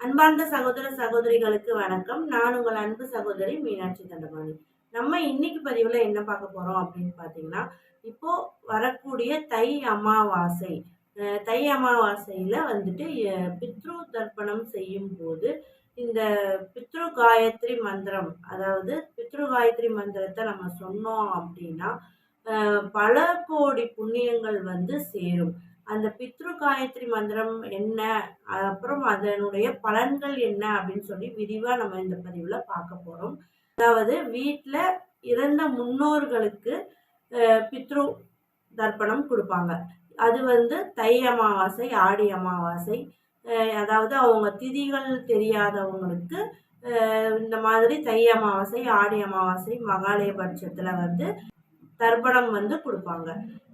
அன்பார்ந்த சகோதர சகோதரிகளுக்கு வணக்கம். நான் உங்கள் அன்பு சகோதரி மீனாட்சி தண்டபாணி. நம்ம இன்னைக்கு பதிவில் என்ன பார்க்க போகிறோம் அப்படின்னு பார்த்தீங்கன்னா இப்போ வரக்கூடிய தை அமாவாசை தை அமாவாசையில் வந்துட்டு பித்ரு தர்ப்பணம் செய்யும் போது இந்த பித்ரு காயத்ரி மந்திரம் அதாவது பித்ரு காயத்ரி மந்திரத்தை நம்ம சொன்னோம் அப்படின்னா பல கோடி புண்ணியங்கள் வந்து சேரும். அந்த பித்ரு காயத்ரி மந்திரம் என்ன? அப்புறம் அதனுடைய பலன்கள் என்ன? அப்படின்னு சொல்லி விரிவாக நம்ம இந்த பதிவில் பார்க்க போகிறோம் அதாவது வீட்டில் இறந்த முன்னோர்களுக்கு பித்ரு தர்ப்பணம் கொடுப்பாங்க. அது வந்து தை அமாவாசை ஆடி அமாவாசை அதாவது அவங்க திதிகள் தெரியாதவங்களுக்கு இந்த மாதிரி தை அமாவாசை ஆடி அமாவாசை மகாலய பட்சத்தில் வந்து தர்ப்பணம் வந்து கொடுப்பாங்க.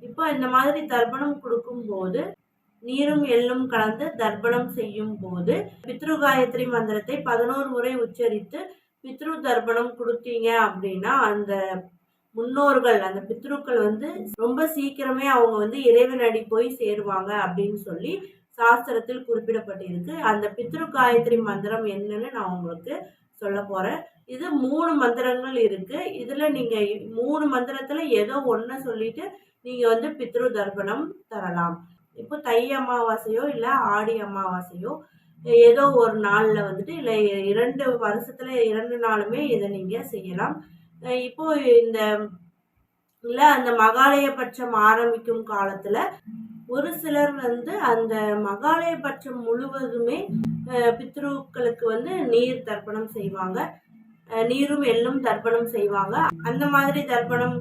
இப்போ இந்த மாதிரி தர்ப்பணம் கொடுக்கும்போது நீரும் எள்ளும் கலந்து தர்ப்பணம் செய்யும் போது பித்ரு காயத்ரி மந்திரத்தை பதினோரு முறை உச்சரித்து பித்ரு தர்ப்பணம் கொடுத்தீங்க அப்படின்னா அந்த முன்னோர்கள் அந்த பித்ருக்கள் வந்து ரொம்ப சீக்கிரமே அவங்க வந்து இறைவனடி போய் சேருவாங்க அப்படின்னு சொல்லி சாஸ்திரத்தில் குறிப்பிடப்பட்டிருக்கு. அந்த பித்ரு காயத்ரி மந்திரம் என்னன்னு நான் உங்களுக்கு சொல்ல போகிறேன் இது மூணு மந்திரங்கள் இருக்குது இதில் நீங்கள் மூணு மந்திரத்தில் ஏதோ ஒன்று சொல்லிட்டு நீங்கள் வந்து பித்ரு தர்ப்பணம் தரலாம். இப்போ தை அமாவாசையோ இல்லை ஆடி அமாவாசையோ ஏதோ ஒரு நாளில் வந்துட்டு இல்லை இரண்டு வருஷத்தில் இரண்டு நாளுமே இதை நீங்கள் செய்யலாம். இப்போது இப்போ இந்த இல்லை அந்த மகாலயபட்சம் ஆரம்பிக்கும் காலத்தில் ஒரு சிலர் வந்து அந்த மகாலயபட்சம் முழுவதுமே பித்ருக்களுக்கு வந்து நீர் தர்ப்பணம் செய்வாங்க. நீரும் எள்ளும் தர்ப்பணம் செய்வாங்க. அந்த மாதிரி தர்ப்பணம்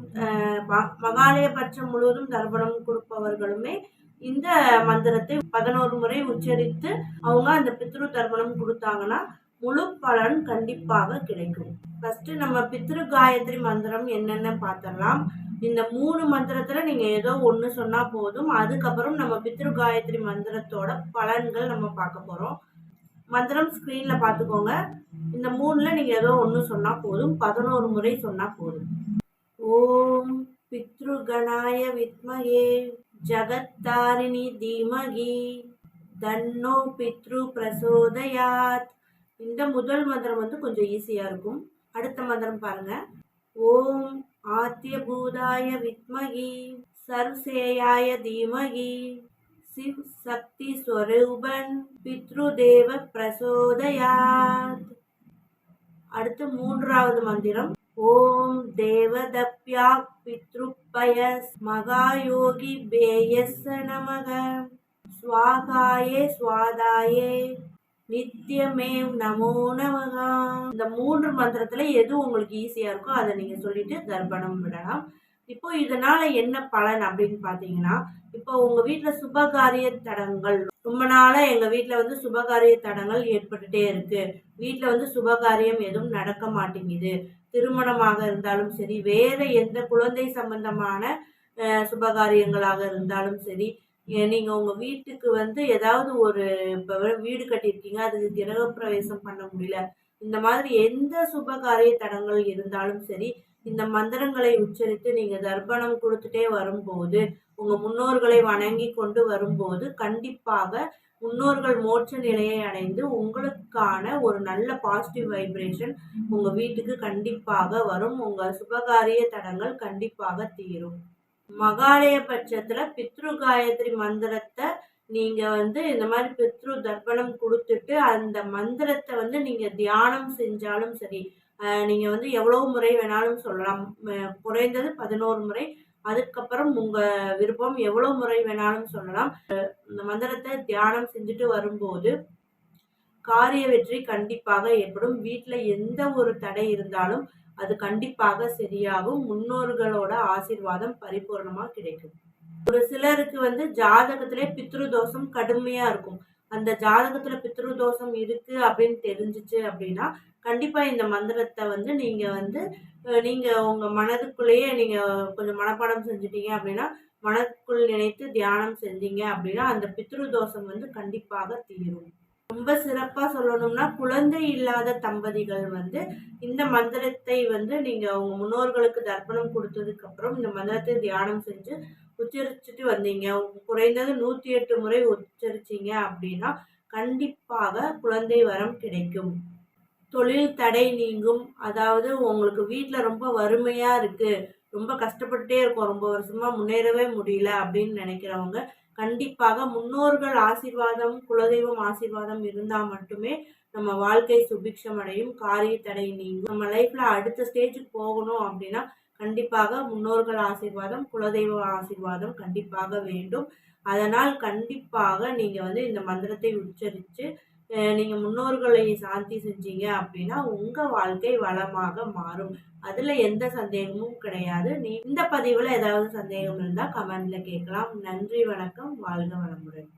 ம- மகாலய பட்சம் முழுவதும் தர்ப்பணம் கொடுப்பவர்களுமே இந்த மந்திரத்தை பதினோரு முறை உச்சரித்து அவங்க அந்த பித்ரு தர்ப்பணம் கொடுத்தாங்கன்னா முழு பலன் கண்டிப்பாக கிடைக்கும். ஃபர்ஸ்ட் நம்ம பித்ரு காயத்ரி மந்திரம் என்னென்ன பார்த்துடலாம். இந்த மூணு மந்திரத்துல நீங்க ஏதோ ஒன்று சொன்னா போதும். அதுக்கப்புறம் நம்ம பித்ரு காயத்ரி மந்திரத்தோட பலன்கள் நம்ம பார்க்க போறோம். மந்திரம் ஸ்க்ரீனில் பார்த்துக்கோங்க இந்த மூணில் நீங்கள் ஏதோ ஒன்று சொன்னால் போதும். பதினோரு முறை சொன்னால் போதும். ஓம் பித்ருகணாய வித்மகே. ஜகத்தாரிணி தீமகி. தன்னோ பித்ரு பிரசோதயாத். இந்த முதல் மந்திரம் வந்து கொஞ்சம் ஈஸியாக இருக்கும். அடுத்த மந்திரம் பாருங்கள் ஓம் ஆத்தியபூதாய வித்மகி. சர்வசேயாய தீமகி. சிவ் शक्ति ஸ்வரூபன் பித்ருதேவ பிரசோதயாத். அடுத்து மூன்றாவது மந்திரம். ஓம் தேவதப்யா பித்ருப்பயஸ் மகாயோகி பேயஸ் நமக. ஸ்வாகாயே ஸ்வாதாயே நித்தியமேவ் நமோ நமகா. இந்த மூன்று மந்திரத்துல எது உங்களுக்கு ஈஸியா இருக்கோ அதை நீங்க சொல்லிட்டு தர்ப்பணம் விடலாம். இப்போ இதனால என்ன பலன் அப்படின்னு பாத்தீங்கன்னா இப்போ உங்க வீட்டில் சுபகாரிய தடங்கள் ரொம்ப நாளாக எங்க வீட்டில் வந்து சுபகாரிய தடங்கள் ஏற்பட்டுட்டே இருக்கு. வீட்டில் வந்து சுபகாரியம் எதுவும் நடக்க மாட்டேங்குது. திருமணமாக இருந்தாலும் சரி வேற எந்த குழந்தை சம்பந்தமான சுபகாரியங்களாக இருந்தாலும் சரி எ- நீங்க உங்க வீட்டுக்கு வந்து ஏதாவது ஒரு இப்போ வீடு கட்டியிருக்கீங்க அதுக்கு கிரகப்பிரவேசம் பண்ண முடியல இந்த மாதிரி எந்த சுபகாரிய தடங்கள் இருந்தாலும் சரி இந்த மந்திரங்களை உச்சரித்து நீங்க தர்ப்பணம் கொடுத்துட்டே வரும்போது உங்க முன்னோர்களை வணங்கி கொண்டு வரும்போது கண்டிப்பாக முன்னோர்கள் மோட்ச நிலையை அடைந்து உங்களுக்கான ஒரு நல்ல பாசிட்டிவ் வைப்ரேஷன் உங்க வீட்டுக்கு கண்டிப்பாக வரும். உங்க சுபகாரிய தடங்கள் கண்டிப்பாக தீரும். மகாலய பட்சத்துல பித்ரு காயத்ரி மந்திரத்தை நீங்கள் வந்து இந்த மாதிரி பித்ரு தர்ப்பணம் கொடுத்துட்டு அந்த மந்திரத்தை வந்து நீங்கள் தியானம் செஞ்சாலும் சரி நீங்கள் வந்து எவ்வளவு முறை வேணாலும் சொல்லலாம். குறைந்தது பதினோரு முறை. அதுக்கப்புறம் உங்கள் விருப்பம் எவ்வளவு முறை வேணாலும் சொல்லலாம். இந்த மந்திரத்தை தியானம் செஞ்சுட்டு வரும்போது காரிய வெற்றி கண்டிப்பாக ஏற்படும். வீட்டில் எந்த ஒரு தடை இருந்தாலும் அது கண்டிப்பாக சரியாகும். முன்னோர்களோட ஆசிர்வாதம் பரிபூர்ணமாக கிடைக்கும். ஒரு சிலருக்கு வந்து ஜாதகத்திலே பித்ரு தோஷம் கடுமையா இருக்கும். அந்த ஜாதகத்துல பித்ரு தோஷம் இருக்கு அப்படின்னு தெரிஞ்சிச்சு அப்படின்னா கண்டிப்பா இந்த மந்திரத்தை வந்து நீங்க வந்து நீங்க உங்க மனதுக்குள்ளேயே நீங்க கொஞ்சம் மனப்பாடம் செஞ்சுட்டீங்க அப்படின்னா மனதுக்குள் நினைத்து தியானம் செஞ்சீங்க அப்படின்னா அந்த பித்ரு தோஷம் வந்து கண்டிப்பாக தீரும். ரொம்ப சிறப்பாக சொல்லணும்னா குழந்தை இல்லாத தம்பதிகள் வந்து இந்த மந்திரத்தை வந்து நீங்கள் உங்கள் முன்னோர்களுக்கு தர்ப்பணம் கொடுத்ததுக்கப்புறம் இந்த மந்திரத்தை தியானம் செஞ்சு உச்சரிச்சுட்டு வந்தீங்க. குறைந்தது நூற்றி எட்டு முறை உச்சரிச்சிங்க அப்படின்னா கண்டிப்பாக குழந்தை வரம் கிடைக்கும். தொழில் தடை நீங்கும். அதாவது உங்களுக்கு வீட்டில் ரொம்ப வறுமையாக இருக்குது ரொம்ப கஷ்டப்பட்டுட்டே இருக்கோம். ரொம்ப வருஷமாக முன்னேறவே முடியல அப்படின்னு நினைக்கிறவங்க கண்டிப்பாக முன்னோர்கள் ஆசீர்வாதம் குலதெய்வம் ஆசீர்வாதம் இருந்தால் மட்டுமே நம்ம வாழ்க்கை சுபிக்ஷம் அடையும் காரிய தடை நீங்கும். நம்ம லைஃப்பில் அடுத்த ஸ்டேஜுக்கு போகணும் அப்படின்னா கண்டிப்பாக முன்னோர்கள் ஆசீர்வாதம் குலதெய்வ ஆசீர்வாதம் கண்டிப்பாக வேண்டும். அதனால் கண்டிப்பாக நீங்கள் வந்து இந்த மந்திரத்தை உச்சரித்து நீங்கள் முன்னோர்களை சாந்தி செஞ்சீங்க அப்படின்னா உங்கள் வாழ்க்கை வளமாக மாறும். அதில் எந்த சந்தேகமும் கிடையாது. நீ இந்த பதிவில் ஏதாவது சந்தேகம் இருந்தால் கமெண்டில் கேட்கலாம். நன்றி வணக்கம். வாழ்க வளமுடன்.